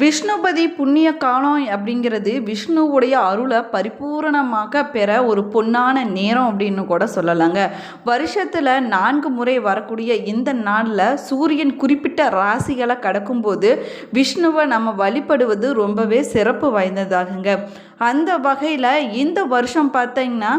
விஷ்ணுபதி புண்ணிய காலம் அப்படிங்கிறது விஷ்ணுவுடைய அருளை பரிபூரணமாக பெற ஒரு பொன்னான நேரம் அப்படின்னு கூட சொல்லலாங்க. வருஷத்தில் நான்கு முறை வரக்கூடிய இந்த நாளில் சூரியன் குறிப்பிட்ட ராசிகளை கடக்கும்போது விஷ்ணுவை நம்ம வழிபடுவது ரொம்பவே சிறப்பு வாய்ந்ததாகுங்க. அந்த வகையில் இந்த வருஷம் பார்த்தீங்கன்னா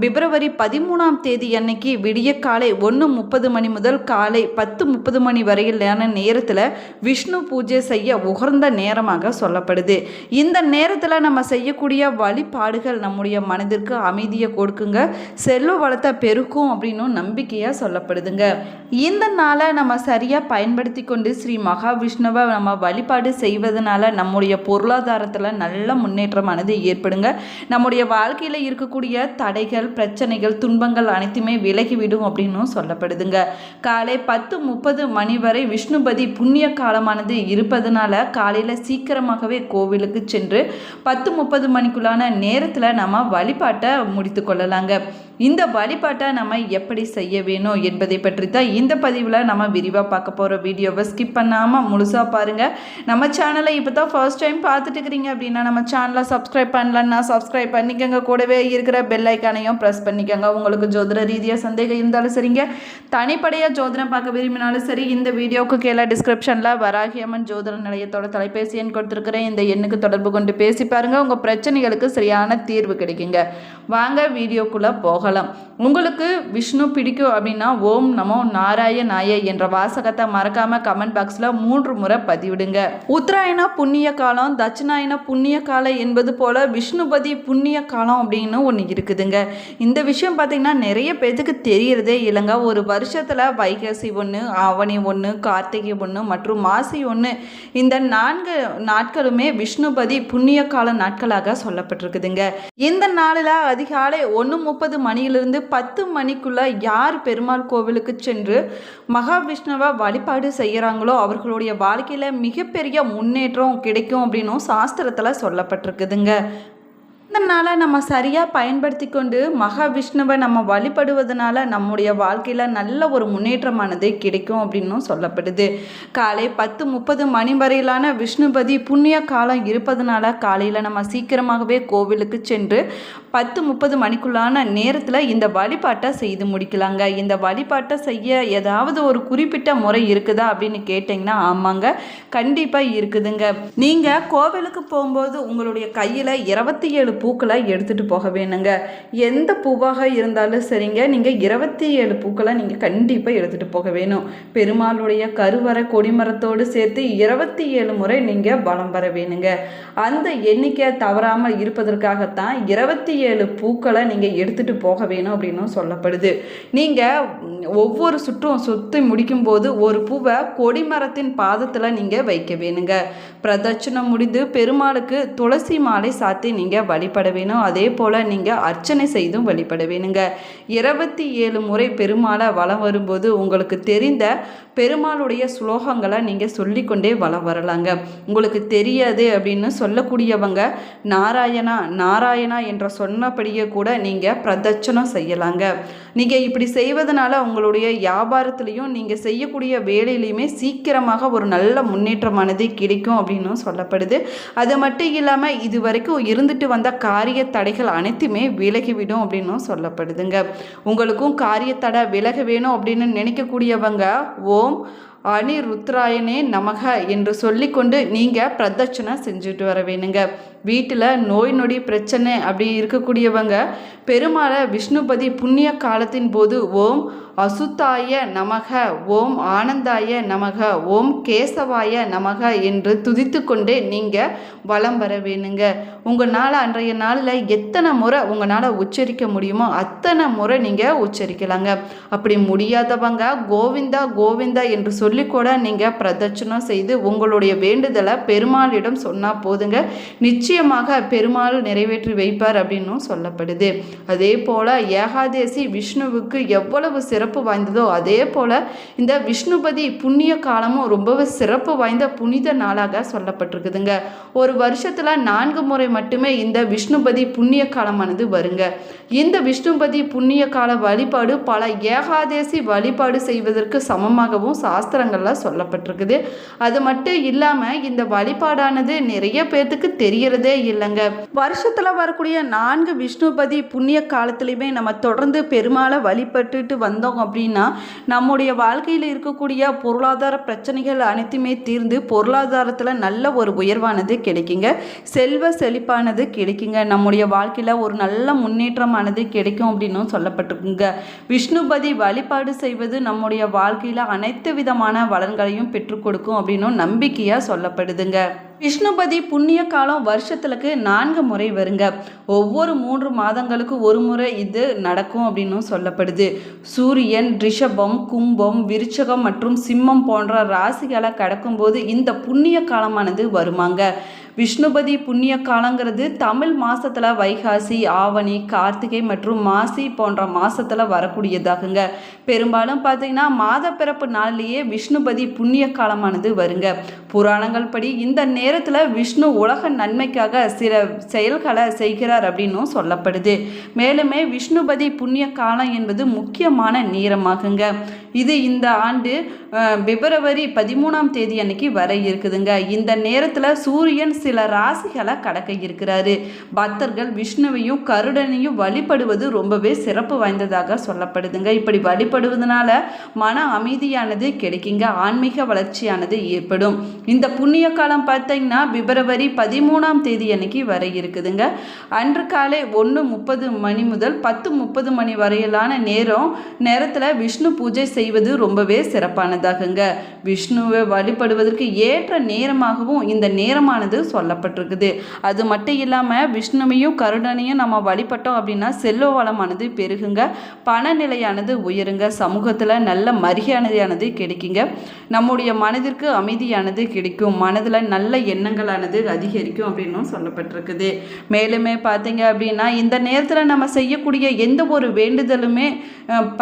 பிப்ரவரி பதிமூணாம் தேதி அன்னைக்கு விடிய காலை ஒன்று முப்பது மணி முதல் காலை பத்து முப்பது மணி வரையிலான நேரத்தில் விஷ்ணு பூஜை செய்ய உகர்ந்த நேரமாக சொல்லப்படுது. இந்த நேரத்தில் நம்ம செய்யக்கூடிய வழிபாடுகள் நம்முடைய மனதிற்கு அமைதியை கொடுக்குங்க. செல்வ வளத்தை பெருக்கும் அப்படின்னும் நம்பிக்கையாக சொல்லப்படுதுங்க. இந்த நாளை நம்ம சரியாக பயன்படுத்தி கொண்டு ஸ்ரீ மகாவிஷ்ணுவை நம்ம வழிபாடு செய்வதனால நம்முடைய பொருளாதாரத்தில் நல்ல முன்னேற்றமானது ஏற்படுங்க. நம்முடைய வாழ்க்கையில் இருக்கக்கூடிய தடைகள் பிரச்சனைகள் துன்பங்கள் அனைத்துமே விலகிவிடும் அப்படின்னும் சொல்லப்படுதுங்க. காலை பத்து முப்பது மணி வரை விஷ்ணுபதி புண்ணிய காலமானது இருப்பதனால காலையில் சீக்கிரமாகவே கோவிலுக்கு சென்று பத்து முப்பது மணிக்குள்ளான நேரத்தில் நம்ம வழிபாட்டை முடித்து கொள்ளலாங்க. இந்த வழிபாட்டை நம்ம எப்படி செய்ய வேணும் என்பதை பற்றி தான் இந்த பதிவில் நம்ம விரிவாக பார்க்க போகிற வீடியோவை ஸ்கிப் பண்ணாமல் முழுசாக பாருங்கள் நம்ம சேனலை இப்போ தான் ஃபர்ஸ்ட் டைம் பார்த்துட்டு இருக்கிறீங்க அப்படின்னா நம்ம சேனலை சப்ஸ்கிரைப் பண்ணலன்னா சப்ஸ்கிரைப் பண்ணிக்கோங்க. கூடவே இருக்கிற பெல் ஐக்கானையும் ப்ரெஸ் பண்ணிக்கோங்க. உங்களுக்கு ஜோதிட ரீதியாக சந்தேகம் இருந்தாலும் சரிங்க. தனிப்படையாக ஜோதிடம் பார்க்க விரும்பினாலும் சரி இந்த வீடியோவுக்கு கீழே டிஸ்கிரிப்ஷனில் வராகியம்மன் ஜோதிட நிலையத்தோட தொலைபேசி எண் கொடுத்துருக்கிறேன். இந்த எண்ணுக்கு தொடர்பு கொண்டு பேசி பாருங்கள் உங்கள் பிரச்சனைகளுக்கு சரியான தீர்வு கிடைக்குங்க. வாங்க வீடியோக்குள்ளே போகலாம் உங்களுக்கு விஷ்ணு பிடிக்கும் அப்படின்னா ஓம் நமோ நாராய நாய என்ற வாசகத்தை மறக்காம கமெண்ட் பாக்ஸில் மூன்று முறை பதிவிடுங்க. உத்தராயண புண்ணிய காலம் தட்சிணாயன புண்ணிய காலம் என்பது போல விஷ்ணுபதி புண்ணிய காலம் அப்படின்னு ஒன்று இருக்குதுங்க. இந்த விஷயம் பார்த்தீங்கன்னா நிறைய பேர்த்துக்கு தெரியறதே இல்லைங்க. ஒரு வருஷத்தில் வைகாசி ஒன்று ஆவணி ஒன்று கார்த்திகை ஒன்று மற்றும் மாசி ஒன்று இந்த நான்கு நாட்களுமே விஷ்ணுபதி புண்ணிய கால நாட்களாக சொல்லப்பட்டிருக்குதுங்க. இந்த நாளில் அதிகாலை ஒன்று முப்பது மணியிலிருந்து பத்து மணிக்குள்ள யார் பெருமாள் கோவிலுக்கு சென்று மகாவிஷ்ணுவை வழிபாடு செய்கிறாங்களோ அவர்களுடைய வாழ்க்கையில் மிகப்பெரிய முன்னேற்றம் கிடைக்கும் அப்படின்னும் சாஸ்திரத்தில் சொல்லப்பட்டிருக்குதுங்க. இந்த நம்ம சரியாக பயன்படுத்தி கொண்டு மகாவிஷ்ணுவை நம்ம வழிபடுவதனால நம்முடைய வாழ்க்கையில் நல்ல ஒரு முன்னேற்றமானது கிடைக்கும் அப்படின்னும் சொல்லப்படுது. காலை பத்து முப்பது மணி வரையிலான விஷ்ணுபதி புண்ணிய காலம் இருப்பதனால காலையில் நம்ம சீக்கிரமாகவே கோவிலுக்கு சென்று பத்து முப்பது மணிக்குள்ளான நேரத்தில் இந்த வழிபாட்டை செய்து முடிக்கலாங்க. இந்த வழிபாட்டை செய்ய ஏதாவது ஒரு குறிப்பிட்ட முறை இருக்குதா அப்படின்னு கேட்டிங்கன்னா ஆமாங்க கண்டிப்பாக இருக்குதுங்க. நீங்கள் கோவிலுக்கு போகும்போது உங்களுடைய கையில் இருபத்தி ஏழு பூக்களை எடுத்துகிட்டு போக வேணுங்க. எந்த பூவாக இருந்தாலும் சரிங்க. நீங்கள் இருபத்தி ஏழு பூக்களை நீங்கள் கண்டிப்பாக எடுத்துகிட்டு போக வேணும். பெருமாளுடைய கருவறை கொடிமரத்தோடு சேர்த்து இருபத்தி ஏழு முறை நீங்கள் வளம் வர வேணுங்க. அந்த எண்ணிக்கை தவறாமல் இருப்பதற்காகத்தான் இருபத்தி ஏழு பூக்களை நீங்கள் எடுத்துகிட்டு போக வேணும் அப்படின்னும் சொல்லப்படுது. நீங்கள் ஒவ்வொரு சுற்றும் சுற்றி முடிக்கும்போது ஒரு பூவை கொடிமரத்தின் பாதத்தில் நீங்கள் வைக்க வேணுங்க. பிரதட்சணம் முடிந்து பெருமாளுக்கு துளசி மாலை சாத்தி நீங்கள் வழி வழிபட வேணும் அதே போல் நீங்கள் அர்ச்சனை செய்தும் வழிபட வேணுங்க இருபத்தி ஏழு முறை பெருமாளை வலம் வரும்போது உங்களுக்கு தெரிந்த பெருமாளுடைய ஸ்லோகங்களை நீங்கள் சொல்லிக்கொண்டே வலம் வரலாங்க. உங்களுக்கு தெரியாது அப்படின்னு சொல்லக்கூடியவங்க நாராயணா நாராயணா என்ற சொன்னபடியே கூட நீங்கள் பிரதட்சணம் செய்யலாங்க. நீங்கள் இப்படி செய்வதனால உங்களுடைய வியாபாரத்துலேயும் நீங்கள் செய்யக்கூடிய வேலையிலையுமே சீக்கிரமாக ஒரு நல்ல முன்னேற்றமானது கிடைக்கும் அப்படின்னும் சொல்லப்படுது. அது மட்டும் இல்லாமல் இது வரைக்கும் இருந்துட்டு வந்த காரிய தடைகள் அனைத்துமே விலகிவிடும் அப்படின்னும் சொல்லப்படுதுங்க. உங்களுக்கும் காரிய தடை விலக வேணும் அப்படின்னு நினைக்கக்கூடியவங்க ஓம் அனிருத்ராயனே நமக என்று சொல்லிக்கொண்டு நீங்கள் பிரதட்சணை செஞ்சுட்டு வர வேணுங்க. வீட்டில் நோய் நொடி பிரச்சனை அப்படி இருக்கக்கூடியவங்க பெருமாளை விஷ்ணுபதி புண்ணிய காலத்தின் போது ஓம் அசுத்தாய நமக ஓம் ஆனந்தாய நமக ஓம் கேசவாய நமக என்று துதித்து கொண்டே நீங்கள் வலம் வர வேணுங்க. உங்கள் நாள் அன்றைய நாளில் எத்தனை முறை உங்களால் உச்சரிக்க முடியுமோ அத்தனை முறை நீங்கள் உச்சரிக்கலாங்க. அப்படி முடியாதவங்க கோவிந்தா கோவிந்தா என்று சொல்லி கூட நீங்கள் பிரதட்சணம் செய்து உங்களுடைய வேண்டுதலை பெருமாளிடம் சொன்னால் போதுங்க. நிச்சயம் நிச்சயமாக பெருமாள் நிறைவேற்றி வைப்பார் அப்படின்னும் சொல்லப்படுது. அதே போல் ஏகாதேசி விஷ்ணுவுக்கு எவ்வளவு சிறப்பு வாய்ந்ததோ அதே போல் இந்த விஷ்ணுபதி புண்ணிய காலமும் ரொம்பவே சிறப்பு வாய்ந்த புனித நாளாக சொல்லப்பட்டிருக்குதுங்க. ஒரு வருஷத்தில் நான்கு முறை மட்டுமே இந்த விஷ்ணுபதி புண்ணிய காலமானது வருங்க. இந்த விஷ்ணுபதி புண்ணிய கால வழிபாடு பல ஏகாதேசி வழிபாடு செய்வதற்கு சமமாகவும் சாஸ்திரங்களில் சொல்லப்பட்டிருக்குது. அது மட்டும் இல்லாமல் இந்த வழிபாடானது நிறைய பேர்த்துக்கு தெரியறதே இல்லைங்க. வருஷத்தில் வரக்கூடிய நான்கு விஷ்ணுபதி புண்ணிய காலத்துலேயுமே நம்ம தொடர்ந்து பெருமாளை வழிபட்டுட்டு வந்தோம் அப்படின்னா நம்முடைய வாழ்க்கையில் இருக்கக்கூடிய பொருளாதார பிரச்சனைகள் அனைத்துமே தீர்ந்து பொருளாதாரத்தில் நல்ல ஒரு உயர்வானது கிடைக்குங்க. செல்வ செழிப்பானது கிடைக்குங்க. நம்முடைய வாழ்க்கையில் ஒரு நல்ல முன்னேற்றமானது கிடைக்கும் அப்படின்னும் சொல்லப்பட்டிருக்குங்க. விஷ்ணுபதி வழிபாடு செய்வது நம்முடைய வாழ்க்கையில் அனைத்து விதமான வளன்களையும் பெற்றுக் கொடுக்கும் அப்படின்னும் நம்பிக்கையாக சொல்லப்படுதுங்க. விஷ்ணுபதி புண்ணிய காலம் வருஷத்துக்கு நான்கு முறை வருங்க. ஒவ்வொரு மூன்று மாதங்களுக்கு ஒரு முறை இது நடக்கும் அப்படின்னும் சொல்லப்படுது. சூரியன் ரிஷபம் கும்பம் விருச்சகம் மற்றும் சிம்மம் போன்ற ராசிகளை கடக்கும்போது இந்த புண்ணிய காலமானது வருமாங்க. விஷ்ணுபதி புண்ணிய காலங்கிறது தமிழ் மாசத்துல வைகாசி ஆவணி கார்த்திகை மற்றும் மாசி போன்ற மாசத்துல வரக்கூடியதாகுங்க. பெரும்பாலும் பார்த்திங்கன்னா மாத பிறப்பு நாளிலேயே விஷ்ணுபதி புண்ணிய காலமானது வருங்க. புராணங்கள் படி இந்த நேரத்தில் விஷ்ணு உலக நன்மைக்காக சில செயல்களை செய்கிறார் அப்படின்னும் சொல்லப்படுது. மேலுமே விஷ்ணுபதி புண்ணிய காலம் என்பது முக்கியமான நேரமாகுங்க. இது இந்த ஆண்டு பிப்ரவரி பதிமூணாம் தேதி அன்னைக்கு வர இருக்குதுங்க. இந்த நேரத்தில் சூரியன் சில ராசிகளை கடக்க இருக்கிறாரு. பக்தர்கள் விஷ்ணுவையும் கருடனையும் வழிபடுவது ரொம்பவே சிறப்பு வாய்ந்ததாக சொல்லப்படுதுங்க. இப்படி வழிபடுவதனால மன அமைதியானது கிடைக்குங்க. ஆன்மீக வளர்ச்சியானது ஏற்படும். இந்த புண்ணிய காலம் பார்த்தீங்கன்னா பிப்ரவரி பதிமூணாம் தேதி அன்னைக்கு வர இருக்குதுங்க. அன்று காலை ஒன்று முப்பது மணி முதல் பத்து முப்பது மணி வரையிலான நேரம் நேரத்தில் விஷ்ணு பூஜை செய்வது ரொம்பவே சிறப்பானதாகுங்க. விஷ்ணுவை வழிபடுவதற்கு ஏற்ற நேரமாகவும் இந்த நேரமானது சொல்லப்பட்டிருக்குது. அது மட்டும் இல்லாமல் விஷ்ணுவையும் கருடனையும் நம்ம வழிபட்டோம் அப்படின்னா செல்வ வளமானது பெருகுங்க. பணநிலையானது உயருங்க. சமூகத்தில் நல்ல மரியாதையானது கிடைக்குங்க. நம்முடைய மனதிற்கு அமைதியானது கிடைக்கும். மனதில் நல்ல எண்ணங்களானது அதிகரிக்கும் அப்படின்னும் சொல்லப்பட்டிருக்குது. மேலுமே பார்த்தீங்க அப்படின்னா இந்த நேரத்தில் நம்ம செய்யக்கூடிய எந்த ஒரு வேண்டுதலுமே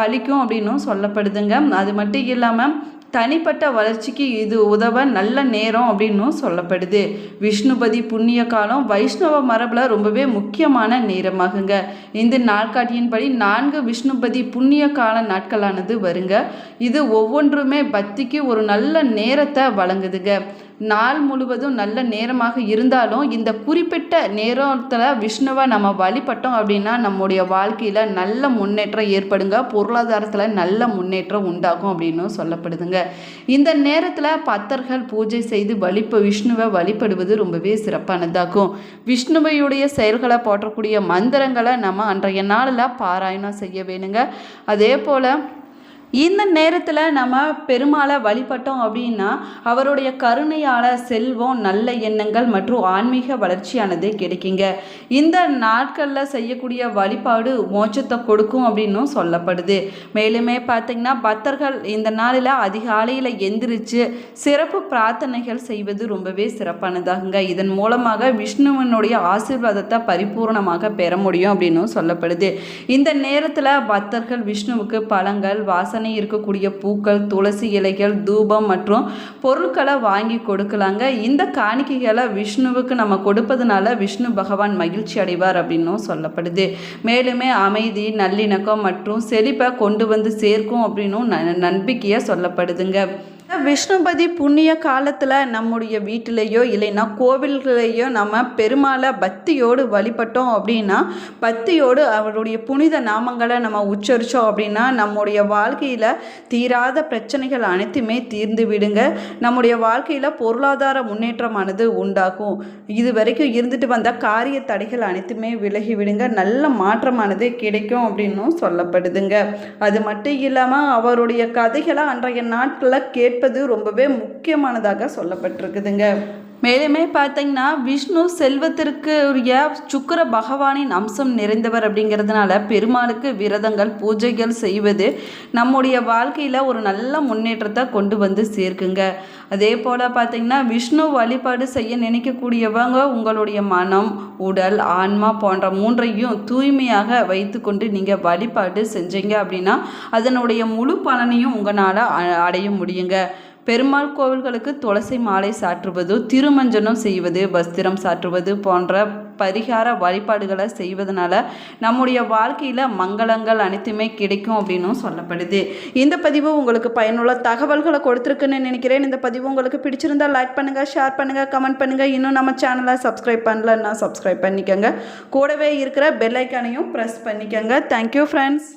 பழிக்கும் பலிக்கும் அப்படின்னும் சொல்லப்படுதுங்க. அது மட்டும் இல்லாமல் தனிப்பட்ட வளர்ச்சிக்கு இது உதவ நல்ல நேரம் அப்படின்னும் சொல்லப்படுது. விஷ்ணுபதி புண்ணிய காலம் வைஷ்ணவ மரபில் ரொம்பவே முக்கியமான நேரமாகுங்க. இந்த நாட்காட்டியின்படி நான்கு விஷ்ணுபதி புண்ணிய கால நாட்களானது வருங்க. இது ஒவ்வொன்றுமே பக்திக்கு ஒரு நல்ல நேரத்தை வழங்குதுங்க. நாள் முழுவதும் நல்ல நேரமாக இருந்தாலும் இந்த குறிப்பிட்ட நேரத்தில் விஷ்ணுவை நம்ம வழிபட்டோம் அப்படின்னா நம்முடைய வாழ்க்கையில் நல்ல முன்னேற்றம் ஏற்படுங்க. பொருளாதாரத்தில் நல்ல முன்னேற்றம் உண்டாகும் அப்படின்னு சொல்லப்படுதுங்க. இந்த நேரத்தில் பக்தர்கள் பூஜை செய்து வழிப்ப விஷ்ணுவை வழிபடுவது ரொம்பவே சிறப்பானதாகும். விஷ்ணுவையுடைய செயல்களை போற்றக்கூடிய மந்திரங்களை நம்ம அன்றைய நாளில் பாராயணம் செய்ய வேணுங்க. அதே போல் இந்த நேரத்தில் நம்ம பெருமாளை வழிபட்டோம் அப்படின்னா அவருடைய கருணையால் செல்வம் நல்ல எண்ணங்கள் மற்றும் ஆன்மீக வளர்ச்சியானது கிடைக்குங்க. இந்த நாட்களில் செய்யக்கூடிய வழிபாடு மோட்சத்தை கொடுக்கும் அப்படின்னும் சொல்லப்படுது. மேலுமே பார்த்தீங்கன்னா பக்தர்கள் இந்த நாளில் அதிகாலையில் எந்திரிச்சு சிறப்பு பிரார்த்தனைகள் செய்வது ரொம்பவே சிறப்பானதாகுங்க. இதன் மூலமாக விஷ்ணுவனுடைய ஆசீர்வாதத்தை பரிபூர்ணமாக பெற முடியும் அப்படின்னும் சொல்லப்படுது. இந்த நேரத்தில் பக்தர்கள் விஷ்ணுவுக்கு பழங்கள் வாசனை இருக்கக்கூடிய பூக்கள் துளசி இலைகள் தூபம் மற்றும் பொருட்களை வாங்கி கொடுக்கலாங்க. இந்த காணிக்கைகளை விஷ்ணுவுக்கு நம்ம கொடுப்பதுனால விஷ்ணு பகவான் மகிழ்ச்சி அடைவார் அப்படின்னும் சொல்லப்படுது. மேலுமே அமைதி நல்லிணக்கம் மற்றும் செழிப்பை கொண்டு வந்து சேர்க்கும் அப்படின்னும் ந நம்பிக்கையாக சொல்லப்படுதுங்க. விஷ்ணுபதி புண்ணிய காலத்தில் நம்முடைய வீட்டிலேயோ இல்லைன்னா கோவில்களையோ நம்ம பெருமாளை பக்தியோடு வழிபட்டோம் அப்படின்னா பக்தியோடு அவருடைய புனித நாமங்களை நம்ம உச்சரித்தோம் அப்படின்னா நம்முடைய வாழ்க்கையில் தீராத பிரச்சனைகள் அனைத்துமே தீர்ந்து விடுங்க. நம்முடைய வாழ்க்கையில் பொருளாதார முன்னேற்றமானது உண்டாகும். இது வரைக்கும் இருந்துட்டு வந்த காரிய தடைகள் அனைத்துமே விலகி விடுங்க. நல்ல மாற்றமானது கிடைக்கும் அப்படின்னும் சொல்லப்படுதுங்க. அது மட்டும் இல்லாமல் அவருடைய கதைகளை அன்றைய நாட்களில் கேட்பது ரொம்பவே முக்கியமானதாக சொல்லப்பட்டிருக்குதுங்க. மேலுமே பார்த்தீங்கன்னா விஷ்ணு செல்வத்திற்கு உரிய சுக்கிர பகவானின் அம்சம் நிறைந்தவர் அப்படிங்கிறதுனால பெருமாளுக்கு விரதங்கள் பூஜைகள் செய்வது நம்முடைய வாழ்க்கையில் ஒரு நல்ல முன்னேற்றத்தை கொண்டு வந்து சேர்க்குங்க. அதே போல் பார்த்தீங்கன்னா விஷ்ணு வழிபாடு செய்ய நினைக்கக்கூடியவங்க உங்களுடைய மனம் உடல் ஆன்மா போன்ற மூன்றையும் தூய்மையாக வைத்துக்கொண்டு நீங்கள் வழிபாடு செஞ்சீங்க அப்படின்னா அதனுடைய முழு பலனையும் உங்களால் அடைய முடியுங்க. பெருமாள் கோவில்களுக்கு துளசி மாலை சாற்றுவது திருமஞ்சனம் செய்வது வஸ்திரம் சாற்றுவது போன்ற பரிகார வழிபாடுகளை செய்வதனால நம்முடைய வாழ்க்கையில் மங்களங்கள் அனைத்துமே கிடைக்கும் அப்படின்னும் சொல்லப்படுது. இந்த பதிவு உங்களுக்கு பயனுள்ள தகவல்களை கொடுத்துருக்குன்னு நினைக்கிறேன். இந்த பதிவு உங்களுக்கு பிடிச்சிருந்தா லைக் பண்ணுங்கள் ஷேர் பண்ணுங்கள் கமெண்ட் பண்ணுங்கள் இன்னும் நம்ம சேனலை சப்ஸ்கிரைப் பண்ணலன்னா சப்ஸ்கிரைப் பண்ணிக்கோங்க. கூடவே இருக்கிற பெல் ஐக்கானையும் ப்ரெஸ் பண்ணிக்கோங்க. Thank you friends